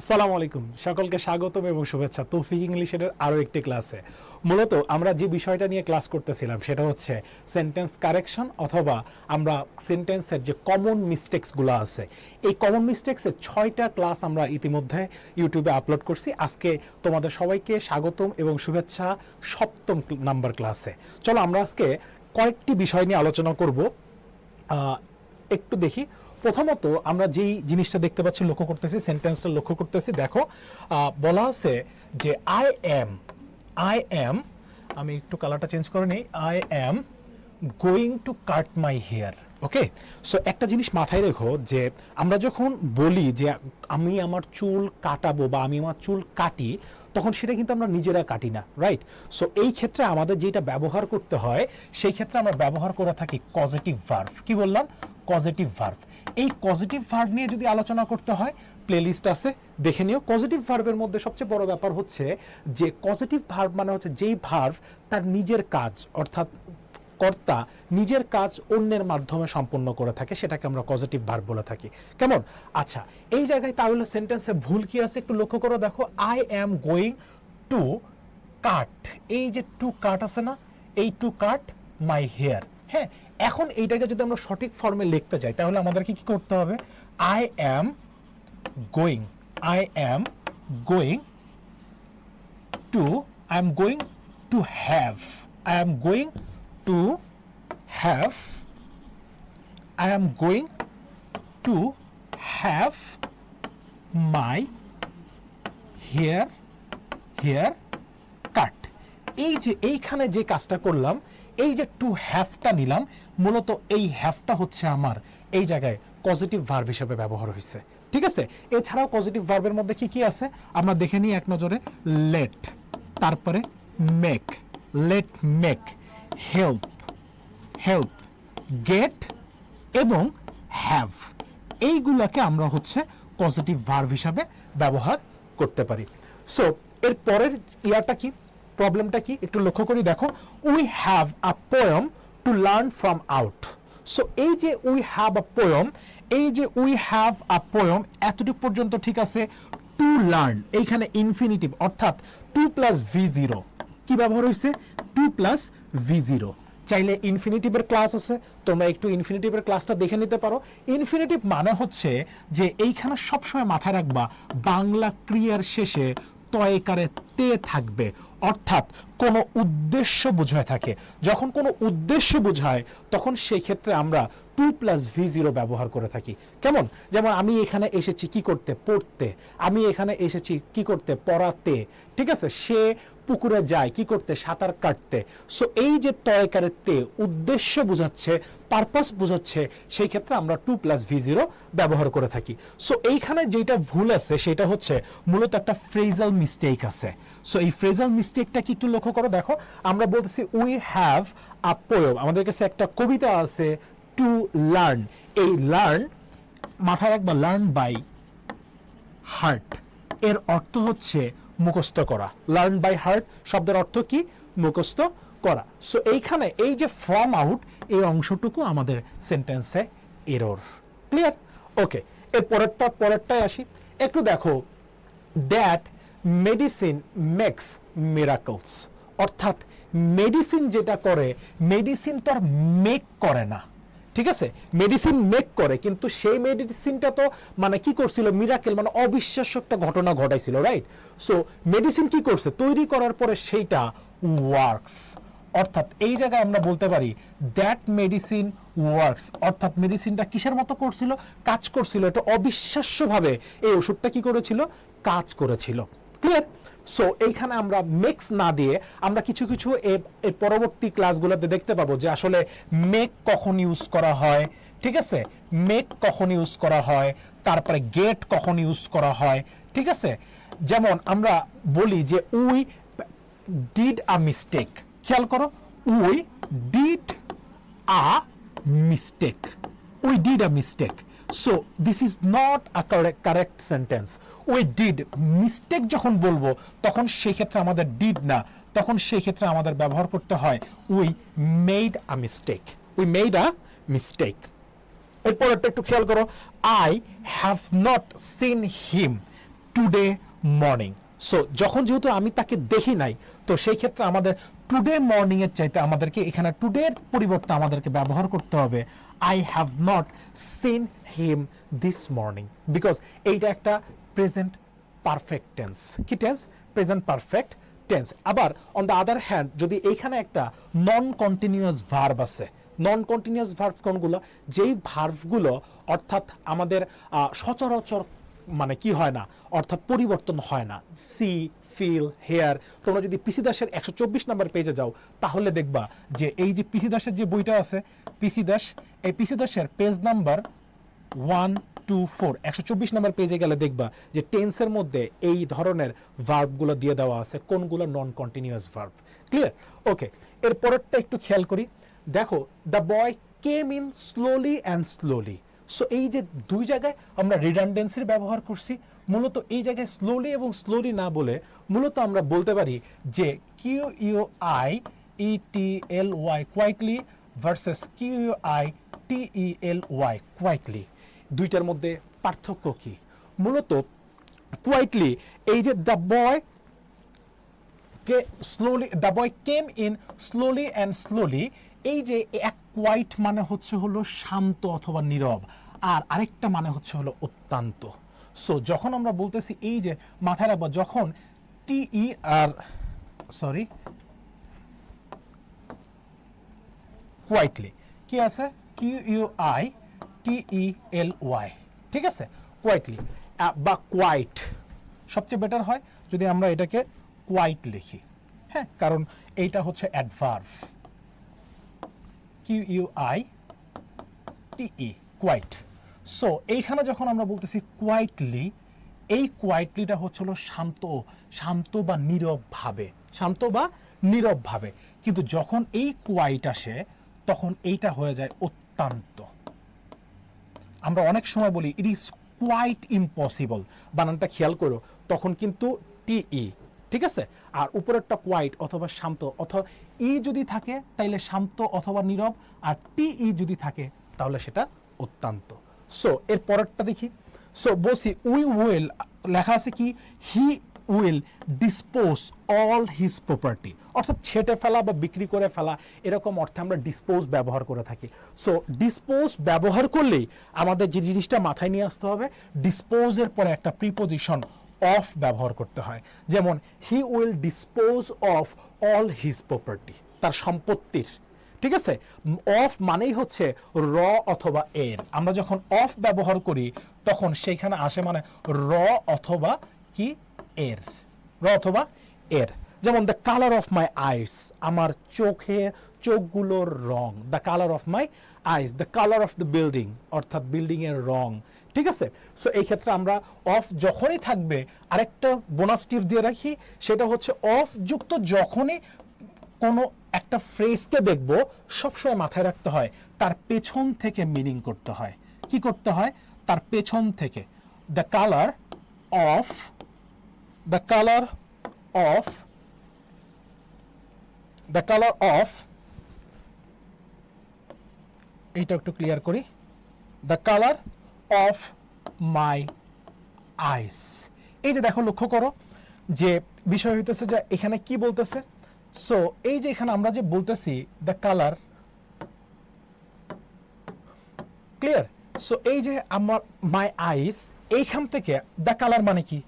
আসসালামু আলাইকুম। সকলকে স্বাগতম এবং শুভেচ্ছা। তৌফিক ইংলিশের আরও একটি ক্লাসে। মূলত আমরা যে বিষয়টা নিয়ে ক্লাস করতেছিলাম, সেটা হচ্ছে সেন্টেন্স কারেকশন অথবা আমরা সেন্টেন্সের যে কমন মিস্টেক্সগুলো আছে। এই কমন মিস্টেক্সের ছয়টা ক্লাস আমরা ইতিমধ্যে ইউটিউবে আপলোড করছি। আজকে তোমাদের সবাইকে স্বাগতম এবং শুভেচ্ছা সপ্তম নাম্বার ক্লাসে চলো আমরা আজকে কয়েকটি বিষয় নিয়ে আলোচনা করব। একটু দেখি। প্রথমত আমরা যেই জিনিসটা দেখতে পাচ্ছি, লক্ষ্য করতেছি সেন্টেন্সটা লক্ষ্য করতেছি, দেখো বলা আছে যে আই এম আই এম আমি একটু কালারটা চেঞ্জ করে নিই I am going to cut my hair okay so একটা জিনিস মাথায় রেখো যে আমরা যখন বলি যে আমি আমার চুল কাটাবো বা আমি আমার চুল কাটি, তখন সেটা কিন্তু আমরা নিজেরা কাটি না রাইট সো এই ক্ষেত্রে আমাদের যেটা ব্যবহার করতে হয়, সেই ক্ষেত্রে আমরা ব্যবহার করে থাকি পজিটিভ ভার্ভ কি বললাম? পজিটিভ ভার্ভ এই পজিটিভ ভার্ভ নিয়ে যদি আলোচনা করতে হয় প্লেলিস্ট আছে, দেখে নিও। পজিটিভ ভার্ভের মধ্যে সবচেয়ে বড় ব্যাপার হচ্ছে যে পজিটিভ ভার্ভ মানে হচ্ছে যেই ভার্ভ তার নিজের কাজ, অর্থাৎ কর্তা নিজের কাজ অন্যের মাধ্যমে সম্পন্ন করে থাকে, সেটাকে আমরা পজিটিভ ভার্ব বলে থাকি। কেমন? আচ্ছা এই জায়গায় তাহলে সেন্টেন্সে ভুল কি আছে একটু লক্ষ্য করে। দেখো I am going to cut এই যে টু কাট আছে না, এই টু কাট মাই হেয়ার। হ্যাঁ এখন এইটাকে যদি আমরা সঠিক ফর্মে লিখতে যাই, তাহলে আমাদেরকে কি করতে হবে? I am going I am going to I am going to have, I am going to have, I am going to have my hair hair cut. এই যে এইখানে যে কাজটা করলাম এই যে টু হ্যাভটা নিলাম, মূলত এই হ্যাভটা হচ্ছে আমার এই জায়গায় পজিটিভ ভার্ব হিসেবে ব্যবহার হয়েছে। ঠিক আছে? এছাড়াও পজিটিভ ভার্বের মধ্যে কি কি আছে? আমরা দেখে নিই এক নজরে। লেট তারপরে make let make help help get এবং হ্যাভ এইগুলাকে আমরা হচ্ছে পজিটিভ ভার্ভ হিসাবে ব্যবহার করতে পারি। সো এর পরের ইয়াটা কি? প্রবলেমটা কি? একটু লক্ষ্য করি, দেখো। We have a poem to learn from out so এই যে উই হ্যাভ আ পোয়ম এই যে উই হ্যাভ আ পোয়ম এতটুকু পর্যন্ত ঠিক আছে? টু লার্ন এইখানে ইনফিনিটিভ অর্থাৎ টু প্লাস ভি জিরো কি ব্যবহার হয়েছে? টু প্লাস ভি জিরো চাইলে ইনফিনিটিভের ক্লাস আছে, তোমরা একটু ইনফিনিটিভের ক্লাসটা দেখে নিতে পারো। ইনফিনিটিভ মানে হচ্ছে যে এইখানে সবসময় মাথায় রাখবা, বাংলা ক্রিয়ার শেষে তয়কারে তে থাকবে। অর্থাৎ কোনো উদ্দেশ্য বোঝায় থাকে। যখন কোনো উদ্দেশ্য বোঝায় তখন সেই ক্ষেত্রে আমরা টু প্লাস ভি জিরো ব্যবহার করে থাকি। কেমন? যেমন আমি এখানে এসেছি কি করতে? পড়তে। আমি এখানে এসেছি কি করতে? পড়াতে। ঠিক আছে? সে পুকুরে যায়, কি করতে? সাঁতার কাটতে। সো এই যে তয়কারের তে উদ্দেশ্য বোঝাচ্ছে পারপাস বোঝাচ্ছে, সেই ক্ষেত্রে আমরা টু প্লাস ভি জিরো ব্যবহার করে থাকি। সো এইখানে যেটা ভুল আছে, সেটা হচ্ছে মূলত একটা ফ্রেজাল মিস্টেক আছে। সো এই ফ্রেজাল মিস্টেকটা কি একটু লক্ষ্য করো, দেখো। আমরা বলতেছি উই হ্যাভ আ পোয়ম আমাদের কাছে একটা কবিতা আছে টু লার্ন। এই লার্ন মাথায় রাখবা, লার্ন বাই হার্ট। এর অর্থ হচ্ছে মুখস্থ করা। লার্ন বাই হার্ট শব্দের অর্থ কি? মুখস্থ করা। সো এইখানে এই যে ফ্রম আউট, এই অংশটুকু আমাদের সেন্টেন্সে এরর। ক্লিয়ার ওকে এর পরেরটা পরেরটায় আসি। একটু দেখো। দ্যাট মেডিসিন মেক্স মিরাকলস অর্থাৎ মেডিসিন যেটা করে মেডিসিন তো আর মেক করে না। ঠিক আছে? মেডিসিন মেক করে, কিন্তু সেই মেডিসিনটা তো মানে কি করছিল? মিরাকেল মানে অবিশ্বাস্য একটা ঘটনা ঘটাইছিল রাইট সো মেডিসিন কি করছে? তৈরি করার পরে সেইটা ওয়ার্কস অর্থাৎ এই জায়গায় আমরা বলতে পারি দ্যাট মেডিসিন ওয়ার্কস অর্থাৎ মেডিসিনটা কিসের মতো করছিল? কাজ করছিল, এটা অবিশ্বাস্যভাবে এই ওষুধটা কি করেছিল? কাজ করেছিল। ক্লিয়ার সো এইখানে আমরা মেক্স না দিয়ে আমরা কিছু কিছু এর পরবর্তী ক্লাসগুলোতে দেখতে পাবো যে আসলে মেক কখন ইউজ করা হয়, ঠিক আছে? মেক কখন ইউজ করা হয়, তারপরে গেট কখন ইউজ করা হয়, ঠিক আছে? যেমন আমরা বলি যে, উই ডিড আ মিস্টেক খেয়াল করো, we did a mistake we did a mistake so this is not a correct sentence we did mistake যখন বলব, তখন সেই ক্ষেত্রে আমাদের ডিড না। তখন সেই ক্ষেত্রে আমাদের ব্যবহার করতে হয় we made a mistake we made a mistake এরপর একটা একটু খেয়াল করো। I have not seen him today morning so যখন যেহেতু আমি তাকে দেখি নাই, তো সেই ক্ষেত্রে আমাদের টুডে মর্নিং এর চাইতে আমাদেরকে এখানে টুডের পরিবর্তে আমাদেরকে ব্যবহার করতে হবে। I have not seen him this morning because এইটা একটা প্রেজেন্ট পারফেক্ট টেন্স কি টেন্স প্রেজেন্ট পারফেক্ট টেন্স আবার অন দ্য আদার হ্যান্ড যদি এইখানে একটা নন কন্টিনিউয়াস ভার্ব আছে নন কন্টিনিউয়াস ভার্ভ কোনগুলো? যেই ভার্ভগুলো অর্থাৎ আমাদের সচরাচর মানে কি হয় না? অর্থাৎ পরিবর্তন হয় না। সি, ফিল, হেয়ার, তোমরা যদি পিসি দাসের একশো চব্বিশ নাম্বার পেজে যাও, তাহলে দেখবা যে এই যে পিসি দাসের যে বইটা আছে, পিসি দাস, এই পিসি দাসের page number one, two, four, একশো চব্বিশ নাম্বার পেজে গেলে দেখবা যে টেন্সের মধ্যে এই ধরনের ভার্বগুলো দিয়ে দেওয়া আছে, কোনগুলো non continuous verb clear okay এর পরেরটা একটু খেয়াল করি। দেখো the boy came in slowly and slowly so এই যে দুই জায়গায় আমরা রিডান্ডেন্সির ব্যবহার করছি, মূলত এই জায়গায় স্লোলি এবং স্লোলি না বলে মূলত আমরা বলতে পারি যে Q U I E T L Y quietly versus Q U I T E L Y quietly দুইটার মধ্যে পার্থক্য কি? মূলত কোয়াইটলি এই যে the boy K slowly the boy came in slowly and slowly এই যে এক কোয়াইট মানে হচ্ছে হলো শান্ত অথবা নীরব, আর আরেকটা মানে হচ্ছে হলো অত্যন্ত। সো যখন আমরা বলতেছি এই যে মাথায় রাখব, যখন টিই আর সরি কোয়াইটলি কি আছে? Q U I T E L Y ঠিক আছে? কোয়াইটলি বা কোয়াইট সবচেয়ে বেটার হয় যদি আমরা এটাকে কোয়াইট লিখি। হ্যাঁ কারণ এইটা হচ্ছে adverb Q U I T E quite so এইখানে যখন আমরা বলতেছি কোয়াইটলি এই কোয়াইটলিটা হচ্ছে হলো শান্ত শান্ত বা নীরব ভাবে। শান্ত বা নীরব ভাবে। কিন্তু যখন এই কোয়াইট আসে, তখন এইটা হয়ে যায় অত্যন্ত। আমরা অনেক সময় বলি ইট ইজ কোয়াইট ইম্পসিবল বানানটা খেয়াল করো, তখন কিন্তু টিই ঠিক আছে? আর উপরেরটা কোয়াইট অথবা শান্ত, অথবা ই যদি থাকে, তাইলে শান্ত অথবা নীরব, আর টিই যদি থাকে, তাহলে সেটা অত্যন্ত। সো এর পরেরটা দেখি। সো বলছি উই উইল লেখা আছে কি? He will dispose all his property অর্থাৎ ছেটে ফেলা বা বিক্রি করে ফেলা, এরকম অর্থে আমরা ডিসপোজ ব্যবহার করে থাকি। সো ডিসপোজ ব্যবহার করলেই আমাদের যে জিনিসটা মাথায় নিয়ে আসতে হবে ডিসপোজের পরে একটা প্রিপোজিশন অফ ব্যবহার করতে হয়। যেমন he will dispose of all his property তার সম্পত্তির। ঠিক আছে? অফ মানেই হচ্ছে র অথবা এর। আমরা যখন অফ ব্যবহার করি, তখন সেইখানে আসে মানে র অথবা কি? এর। র অথবা এর। যেমন the colour of my eyes আমার চোখের চোখগুলোর রং the colour of my eyes the colour of the building অর্থাৎ বিল্ডিংয়ের রং। ঠিক আছে? সো এই ক্ষেত্রে আমরা অফ যখনই থাকবে, আরেকটা বোনাস টিপ দিয়ে রাখি, সেটা হচ্ছে অফ যুক্ত যখনই কোনো একটা ফ্রেজকে দেখব, সবসময় মাথায় রাখতে হয়, তার পেছন থেকে মিনিং করতে হয়। কি করতে হয়? তার পেছন থেকে। The colour of the colour of the colour of এইটা একটু ক্লিয়ার করি। The colour of my eyes এই যে দেখো, লক্ষ্য করো যে বিষয় হইতেছে যে এখানে কি বলতেছে? সো এই যে এখানে আমরা যে বলতেছি দ্য কালার ক্লিয়ার সো এই যে আমার মাই আইস এইখান থেকে দ্য কালার মানে কি?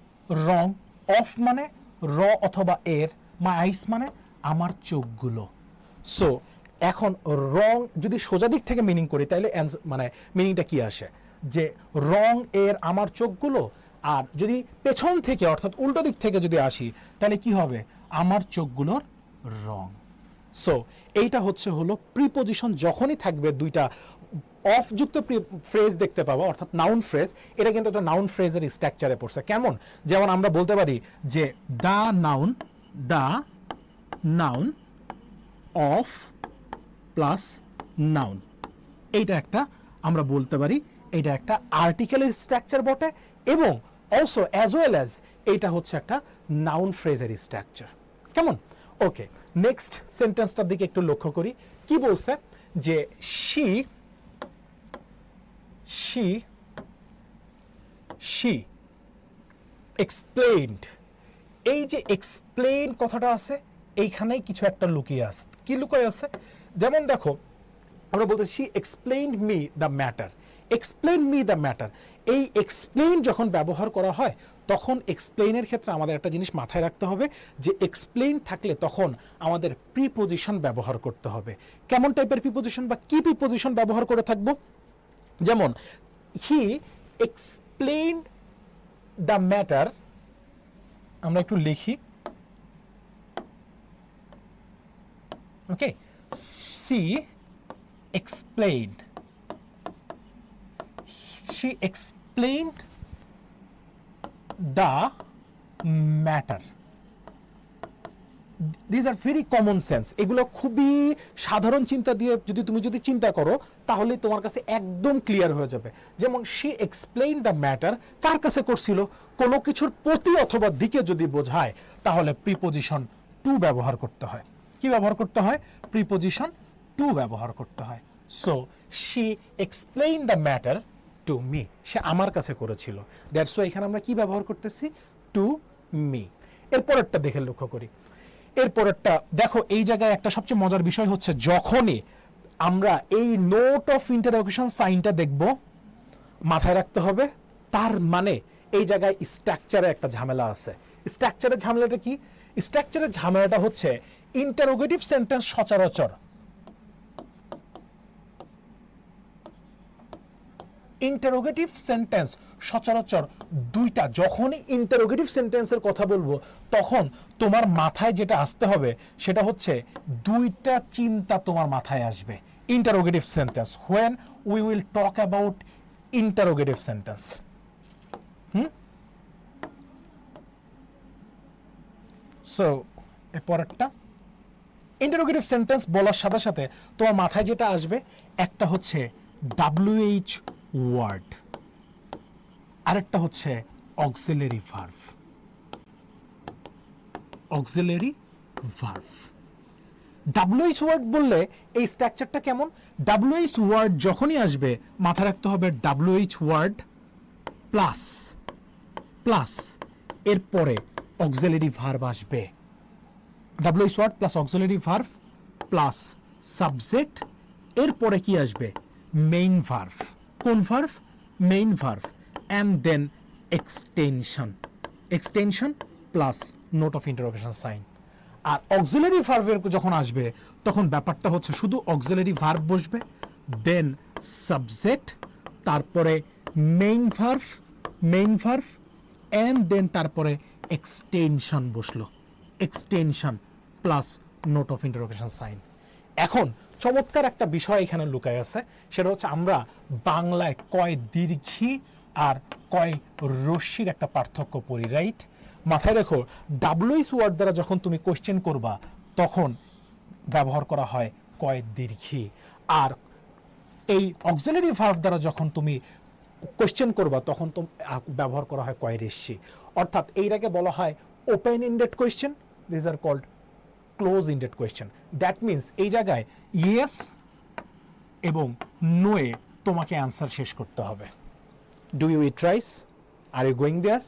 রং অফ মানে র অথবা এর মাই আইস মানে আমার চোখগুলো। সো এখন রং যদি সোজা দিক থেকে মিনিং করি তাহলে মানে মিনিংটা কি আসে? যে রং এর আমার চোখগুলো, আর যদি পেছন থেকে, অর্থাৎ উল্টো দিক থেকে যদি আসি, তাহলে কি হবে? আমার চোখগুলোর রং। সো এইটা হচ্ছে হলো প্রিপোজিশন যখনই থাকবে, দুইটা অফ যুক্ত ফ্রেজ দেখতে পাবো, অর্থাৎ নাউন ফ্রেজ এটা কিন্তু একটা নাউন ফ্রেজের স্ট্রাকচারে পড়ছে। কেমন? যেমন আমরা বলতে পারি যে the noun the noun of plus noun এইটা একটা আমরা বলতে পারি এটা একটা আর্টিকেলের স্ট্রাকচার বটে এবং অলসো অ্যাজ ওয়েল অ্যাজ এইটা হচ্ছে একটা নাউন ফ্রেজের স্ট্রাকচার কেমন? ওকে নেক্সট সেন্টেন্সটার দিকে একটু লক্ষ্য করি। কি বলছে? যে শি শি শি এক্সপ্লেইনড এই যে এক্সপ্লেইন কথাটা আছে, এইখানেই কিছু একটা লুকিয়ে আছে। কি লুকিয়ে আছে? যেমন দেখো, আমরা বলতে she explain me the matter explain me the matter এই এক্সপ্লেন যখন ব্যবহার করা হয়, তখন এক্সপ্লেইনের ক্ষেত্রে আমাদের একটা জিনিস মাথায় রাখতে হবে যে এক্সপ্লেন থাকলে তখন আমাদের প্রিপোজিশন ব্যবহার করতে হবে। কেমন টাইপের প্রিপোজিশন বা কি প্রিপোজিশন ব্যবহার করে থাকব? যেমন হি এক্সপ্লেইন দ্য ম্যাটার আমরা একটু লিখি। Okay she explained she explained the matter. These are very common sense এগুলো খুবই সাধারণ চিন্তা দিয়ে যদি তুমি যদি চিন্তা করো, তাহলে তোমার কাছে একদম ক্লিয়ার হয়ে যাবে। যেমন শি এক্সপ্লেইন দ্য ম্যাটার কার কাছে করছিল? কোনো কিছুর প্রতি অথবা দিকে যদি বোঝায়, তাহলে প্রিপোজিশন টু ব্যবহার করতে হয়। কি ব্যবহার করতে হয়? প্রিপোজিশন টু ব্যবহার করতে হয়। So she explain the matter to me সে আমার কাছে করেছিল। দ্যাটস ওয়াই এখানে আমরা কি ব্যবহার করতেছি? টু মি এরপরেরটা দেখে লক্ষ্য করি। এরপরেরটা, দেখো, এই জায়গায় একটা সবচেয়ে মজার বিষয় হচ্ছে যখনই আমরা এই নোট অফ ইন্টারোগেশন সাইনটা দেখব, মাথায় রাখতে হবে, তার মানে এই জায়গায় স্ট্রাকচারে একটা ঝামেলা আছে। স্ট্রাকচারের ঝামেলাটা কি? স্ট্রাকচারের ঝামেলাটা হচ্ছে ইন্টারোগেটিভ সেন্টেন্স সচরাচর ইন্টারোগেটিভ সেন্টেন্স সচরাচর দুইটা, যখনই ইন্টারোগেটিভ সেন্টেন্সের কথা বলব, তখন তোমার মাথায় যেটা আসতে হবে, সেটা হচ্ছে দুইটা চিন্তা তোমার মাথায় আসবে interrogative sentence when we will talk about interrogative sentence hmm? So এ পরেরটা। ইন্টারোগেটিভ সেন্টেন্স বলার সাথে সাথে তোমার মাথায় যেটা আসবে, একটা হচ্ছে ডাব্লিউএইচ ওয়ার্ড। আরেকটা হচ্ছে auxiliary verb. Auxiliary verb. WH word বললে এই স্ট্রাকচারটা কেমন? ডাব্লিউএইচ ওয়ার্ড যখনই আসবে, মাথায় রাখতে হবে ডাব্লিউএইচ ওয়ার্ড প্লাস প্লাস। এরপরে অক্সিলারি ভার্ভ আসবে। WH word plus auxiliary verb plus subject. এরপরে কি আসবে? Main verb. কোন verb main verb and then extension extension plus note of interrogation sign R auxiliary ভার্ভের যখন আসবে, তখন ব্যাপারটা হচ্ছে শুধু অক্সিলারি ভার্ব বসবে দেন সাবজেক্ট তারপরে main verb main verb and then তারপরে এক্সটেনশন বসল। Extension plus note of interrogation sign এখন চমৎকার একটা বিষয় এখানে লুকায় আছে। সেটা হচ্ছে আমরা বাংলায় কয় দীর্ঘি আর কয় রশ্মির একটা পার্থক্য পড়ি রাইট মাথায় রেখো ডাব্লুইস ওয়ার্ড দ্বারা যখন তুমি কোশ্চেন করবা, তখন ব্যবহার করা হয় কয় দীর্ঘি। আর এই অক্সিলারি ভার্ভ দ্বারা যখন তুমি কোশ্চেন করবা, তখন তো ব্যবহার করা হয় কয় রেশি অর্থাৎ এইটাকে বলা হয় open ended question this are called close ended question that means এই জায়গায় ইয়েস এবং নোয়ে তোমাকে অ্যান্সার শেষ করতে হবে। Do you eat rice are you going there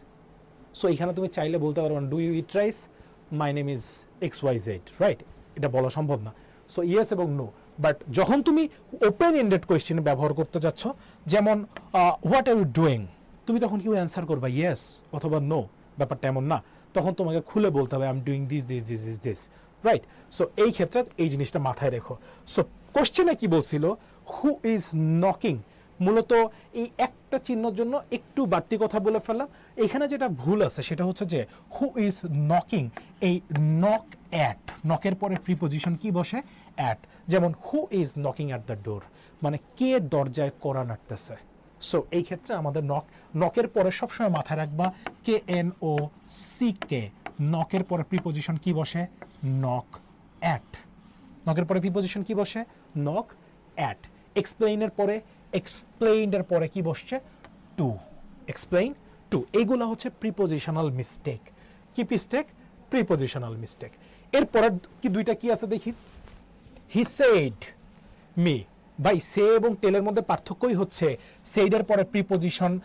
so এখানে তুমি চাইলে বলতে পারবে do you eat rice my name is X Y Z right এটা বলা সম্ভব না। সো ইয়েস এবং নো বাট যখন তুমি ওপেন এন্ডেড কোয়েশ্চেন ব্যবহার করতে যাচ্ছ, যেমন হোয়াট আর ইউ ডুইং তুমি তখন কেউ অ্যান্সার করবা ইয়েস অথবা নো ব্যাপারটা এমন না। তখন তোমাকে খুলে বলতে হবে I am doing this this this this this right so এই ক্ষেত্রে এই জিনিসটা মাথায় রেখো। সো কোশ্চেনে কি বলছিল? হু ইজ নকিং মূলত এই একটা চিহ্নর জন্য একটু বাড়তি কথা বলে ফেললাম। এখানে যেটা ভুল আছে, সেটা হচ্ছে যে হু ইজ নকিং এই নক অ্যাট নকের পরে প্রিপোজিশন কি বসে? অ্যাট যেমন who is knocking at the door মানে কে দরজায় করা নাড়তেছে? সো এই ক্ষেত্রে আমাদের নক নকের পরে সবসময় মাথায় রাখবা K N O C K নকের পরে প্রিপোজিশন কি বসে? নক অ্যাট নকের পরে প্রিপোজিশন কি বসে? নক অ্যাট এক্সপ্লেইনের পরে এক্সপ্লেইনের পরে কি বসছে? টু এক্সপ্লেইন টু এইগুলো হচ্ছে প্রিপোজিশনাল মিস্টেক কি মিস্টেক প্রিপোজিশনাল মিস্টেক এরপরে কি দুইটা কি আছে দেখি? He said me by say এবং টেলের মধ্যে পার্থক্যই হচ্ছে সেইডের পরে প্রিপোজিশন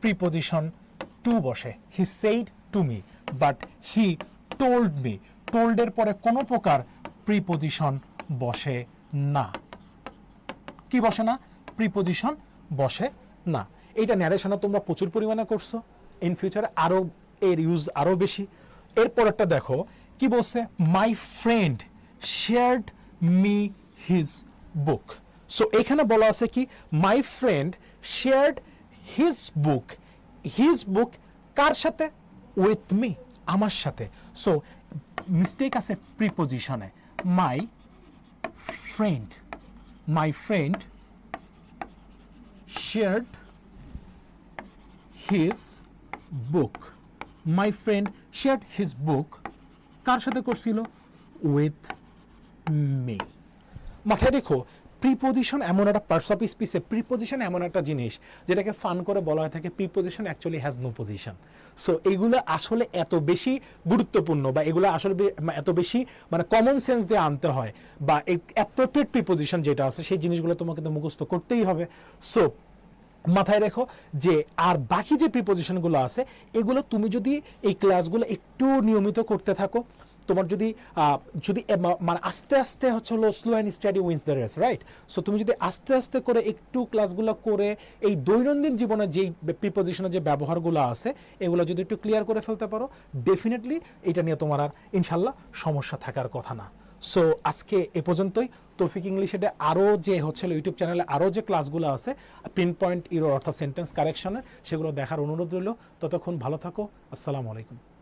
প্রিপোজিশন টু বসে। He said to me but he told me টোল্ডের পরে কোনো প্রকার প্রিপোজিশন বসে না। কি বসে না? প্রিপোজিশন বসে না। এইটা ন্যারেশনে তোমরা প্রচুর পরিমাণে করছ। ইন ফিউচারে আরও এর ইউজ আরও বেশি। এরপর একটা দেখো, কি বলছে? My friend shared me his book so এখানে বলা আছে কি? My friend shared his book his book কার সাথে? উইথ মি আমার সাথে। সো মিস্টেক আছে প্রিপজিশনে my friend my friend shared his book my friend shared his book কার সাথে করছিল? উইথ মে মাথায় দেখো প্রিপোজিশন এমন একটা পার্টস অফ স্পিচে প্রিপোজিশন এমন একটা জিনিস যেটাকে ফান করে বলা হয় থাকে preposition actually has no position so এগুলো আসলে এত বেশি গুরুত্বপূর্ণ বা এগুলো আসলে এত বেশি মানে কমন সেন্স দিয়ে আনতে হয় বা অ্যাপ্রোপ্রিয়েট প্রিপোজিশন যেটা আছে, সেই জিনিসগুলো তোমাকে তো মুখস্থ করতেই হবে। সো মাথায় রেখো যে, আর বাকি যে প্রিপোজিশনগুলো আছে, এগুলো তুমি যদি এই ক্লাসগুলো একটু নিয়মিত করতে থাকো তোমার যদি যদি মানে আস্তে আস্তে হচ্ছে হলো slow and steady wins the race right so তুমি যদি আস্তে আস্তে করে একটু ক্লাসগুলো করে এই দৈনন্দিন জীবনে যেই প্রিপোজিশনের যে ব্যবহারগুলো আছে, এগুলো যদি একটু ক্লিয়ার করে ফেলতে পারো ডেফিনেটলি এটা নিয়ে তোমার আর ইনশাল্লাহ সমস্যা থাকার কথা না। সো আজকে এ পর্যন্তই। তৌফিক ইংলিশে আরও যে হচ্ছে ইউটিউব চ্যানেলে আরও যে ক্লাসগুলো আছে পিন পয়েন্ট ইরো অর্থাৎ সেন্টেন্স কারেকশনের সেগুলো দেখার অনুরোধ রইল। ততক্ষণ ভালো থাকো। আসসালামু আলাইকুম।